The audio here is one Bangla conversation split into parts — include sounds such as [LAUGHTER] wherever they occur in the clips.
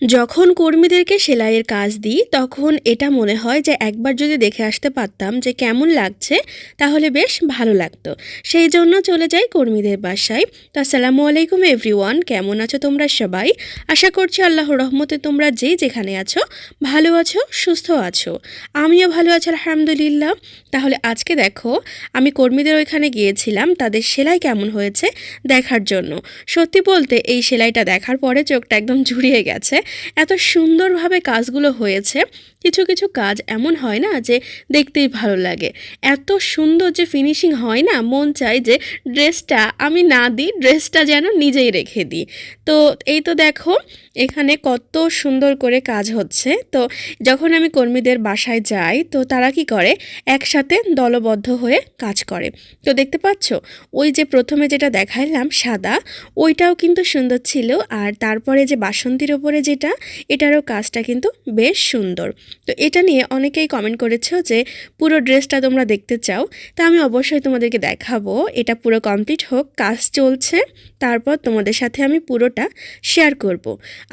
যখন কর্মীদেরকে সেলাইয়ের কাজ দিই, তখন এটা মনে হয় যে একবার যদি দেখে আসতে পারতাম যে কেমন লাগছে, তাহলে বেশ ভালো লাগতো। সেই জন্য চলে যাই কর্মীদের বাসায়। তো আসসালামু আলাইকুম এভরিওয়ান, কেমন আছো তোমরা সবাই? আশা করছি আল্লাহ রহমতে তোমরা যে যেখানে আছো, ভালো আছো, সুস্থ আছো। আমিও ভালো আছি, আলহামদুলিল্লাহ। তাহলে আজকে দেখো, আমি কর্মীদের ওইখানে গিয়েছিলাম, তাদের সেলাই কেমন হয়েছে দেখার জন্য। সত্যি বলতে, এই সেলাইটা দেখার পরে চোখটা একদম জুড়িয়ে গেছে। এত সুন্দরভাবে কাজগুলো হয়েছে। কিছু কিছু কাজ এমন হয় না যে দেখতেই ভালো লাগে। এত সুন্দর যে ফিনিশিং হয় না, মন চায় যে ড্রেসটা আমি না দিই ড্রেসটা যেন নিজেই রেখে দিই। তো এই তো দেখো, এখানে কত সুন্দর করে কাজ হচ্ছে। তো যখন আমি কর্মীদের বাসায় যাই, তো তারা কি করে? একসাথে দলবদ্ধ হয়ে কাজ করে। তো দেখতে পাচ্ছ, ওই যে প্রথমে যেটা দেখাইলাম সাদা, ওইটাও কিন্তু সুন্দর ছিল। আর তারপরে যে বাসন্তীর ওপরে যেটা, এটারও কাজটা কিন্তু বেশ সুন্দর। তো এটা নিয়ে অনেকেই কমেন্ট করেছ যে, পুরো ড্রেসটা তোমরা দেখতে চাও, তা আমি অবশ্যই তোমাদেরকে দেখাবো। এটা পুরো কমপ্লিট হোক, কাজ চলছে, তারপর তোমাদের সাথে আমি পুরোটা শেয়ার করব।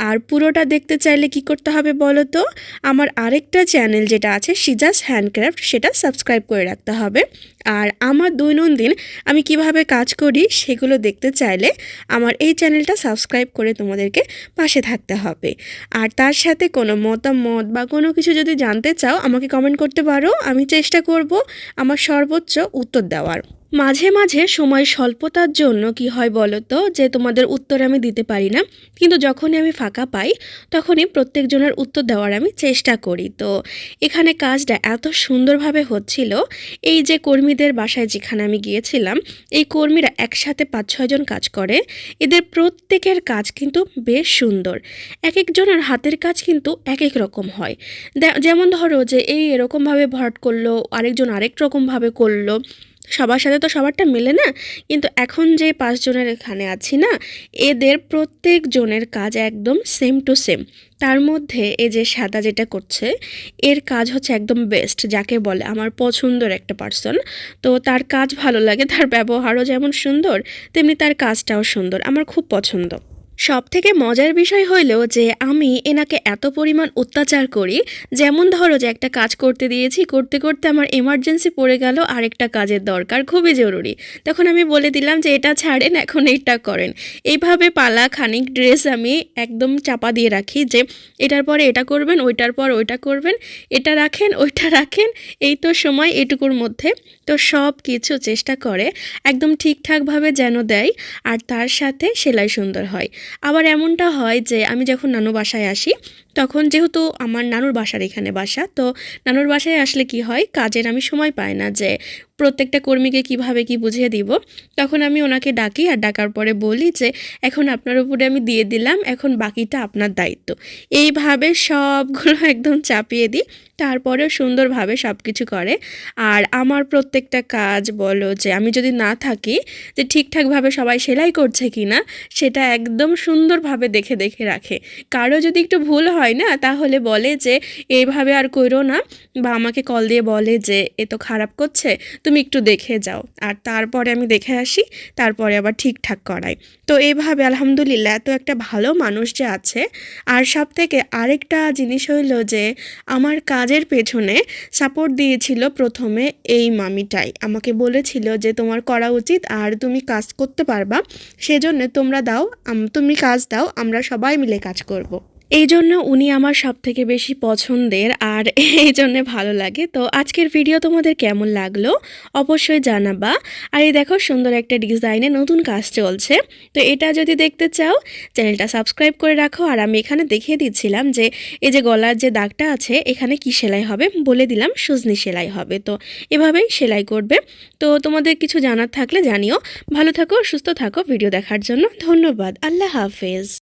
আর পুরোটা দেখতে চাইলে কি করতে হবে বলো তো? আমার আরেকটা চ্যানেল যেটা আছে সিজাস হ্যান্ডক্রাফট সেটা সাবস্ক্রাইব করে রাখতে হবে। আর আমার দৈনন্দিন আমি কীভাবে কাজ করি সেগুলো দেখতে চাইলে আমার এই চ্যানেলটা সাবস্ক্রাইব করে তোমাদেরকে পাশে থাকতে হবে। আর তার সাথে কোনো মতামত বা কোনো কিছু যদি জানতে চাও, আমাকে কমেন্ট করতে পারো। আমি চেষ্টা করব আমার সর্বোচ্চ উত্তর দেওয়ার। মাঝে মাঝে সময় স্বল্পতার জন্য কি হয় বলো তো? যে তোমাদের উত্তর আমি দিতে পারি না। কিন্তু যখনই আমি ফাঁকা পাই, তখনই প্রত্যেকজনের উত্তর দেওয়ার আমি চেষ্টা করি। তো এখানে কাজটা এত সুন্দরভাবে হচ্ছিল, এই যে কর্মীদের বাসায় যেখানে আমি গিয়েছিলাম, এই কর্মীরা একসাথে পাঁচ ছয়জন কাজ করে। এদের প্রত্যেকের কাজ কিন্তু বেশ সুন্দর। এক একজনের হাতের কাজ কিন্তু এক এক রকম হয়। যেমন ধরো যে এই এরকমভাবে ভরাট করল, আরেকজন আরেক রকমভাবে করল। সবার সাথে তো সবারটা মেলে না, কিন্তু এখন যে পাঁচজনের এখানে আছি না, এদের প্রত্যেকজনের কাজ একদম সেম টু সেম তার মধ্যে এ যে সাদা যেটা করছে, এর কাজ হচ্ছে একদম বেস্ট যাকে বলে আমার পছন্দের একটা পার্সন তো তার কাজ ভালো লাগে, তার ব্যবহারও যেমন সুন্দর, তেমনি তার কাজটাও সুন্দর, আমার খুব পছন্দ। সব থেকে মজার বিষয় হইলেও যে আমি এনাকে এত পরিমাণ অত্যাচার করি, যেমন ধরো যে একটা কাজ করতে দিয়েছি, করতে করতে আমার এমার্জেন্সি পড়ে গেল, আরেকটা কাজের দরকার খুবই জরুরি। তখন আমি বলে দিলাম যে এটা ছাড়েন, এখন এইটা করেন। এইভাবে পালা, খানিক ড্রেস আমি একদম চাপা দিয়ে রাখি যে এটার পরে এটা করবেন, ওইটার পর ওইটা করবেন, এটা রাখেন, ওইটা রাখেন, এই তো সময় এটুকুর মধ্যে। তো সব কিছু চেষ্টা করে একদম ঠিকঠাকভাবে যেন দেয়, আর তার সাথে সেলাই সুন্দর হয়। আবার এমনটা হয় যে আমি যখন নানু বাসায় আসি তখন যেহেতু আমার নানুর বাসার এখানে বাসা, তো নানুর বাসায় আসলে কি হয়, কাজের আমি সময় পাই না যে প্রত্যেকটা কর্মীকে কীভাবে কি বুঝিয়ে দিব। তখন আমি ওনাকে ডাকি আর ডাকার পরে বলি যে, এখন আপনার উপরে আমি দিয়ে দিলাম, এখন বাকিটা আপনার দায়িত্ব। এইভাবে সবগুলো [LAUGHS] একদম চাপিয়ে দিই, তারপরেও সুন্দরভাবে সব কিছু করে। আর আমার প্রত্যেকটা কাজ বলো যে, আমি যদি না থাকি যে ঠিকঠাকভাবে সবাই সেলাই করছে কি না সেটা একদম সুন্দরভাবে দেখে দেখে রাখে। কারও যদি একটু ভুল হয় না? তাহলে বলে যে, এইভাবে আর করো না। বা আমাকে কল দিয়ে বলে যে, এ তো খারাপ করছে, তুমি একটু দেখে যাও। আর তারপরে আমি দেখে আসি, তারপরে আবার ঠিকঠাক করাই। তো এইভাবে আলহামদুলিল্লাহ এত একটা ভালো মানুষ যে আছে। আর সব থেকে আরেকটা জিনিস হইল যে, আমার কাজের পেছনে সাপোর্ট দিয়েছিল প্রথমে এই মামিটাই। আমাকে বলেছিল যে, তোমার করা উচিত, আর তুমি কাজ করতে পারবা। সেজন্য তোমরা দাও তুমি কাজ দাও, আমরা সবাই মিলে কাজ করব। এই জন্য উনি আমার সব থেকে বেশি পছন্দের আর [LAUGHS] এই জন্যে ভালো লাগে। তো আজকের ভিডিও তোমাদের কেমন লাগল অবশ্যই জানাবা। আর এই দেখো সুন্দর একটা ডিজাইনে নতুন কাজ চলছে। তো এটা যদি দেখতে চাও, চ্যানেলটা সাবস্ক্রাইব করে রাখো। আর আমি এখানে দেখিয়ে দিচ্ছিলাম যে, এই যে গলার যে দাগটা আছে, এখানে কি সেলাই হবে বলে দিলাম, সুজনি সেলাই হবে। তো এভাবেই সেলাই করবে। তো তোমাদের কিছু জানার থাকলে জানিও। ভালো থাকো, সুস্থ থাকো। ভিডিও দেখার জন্য ধন্যবাদ। আল্লাহ হাফেজ।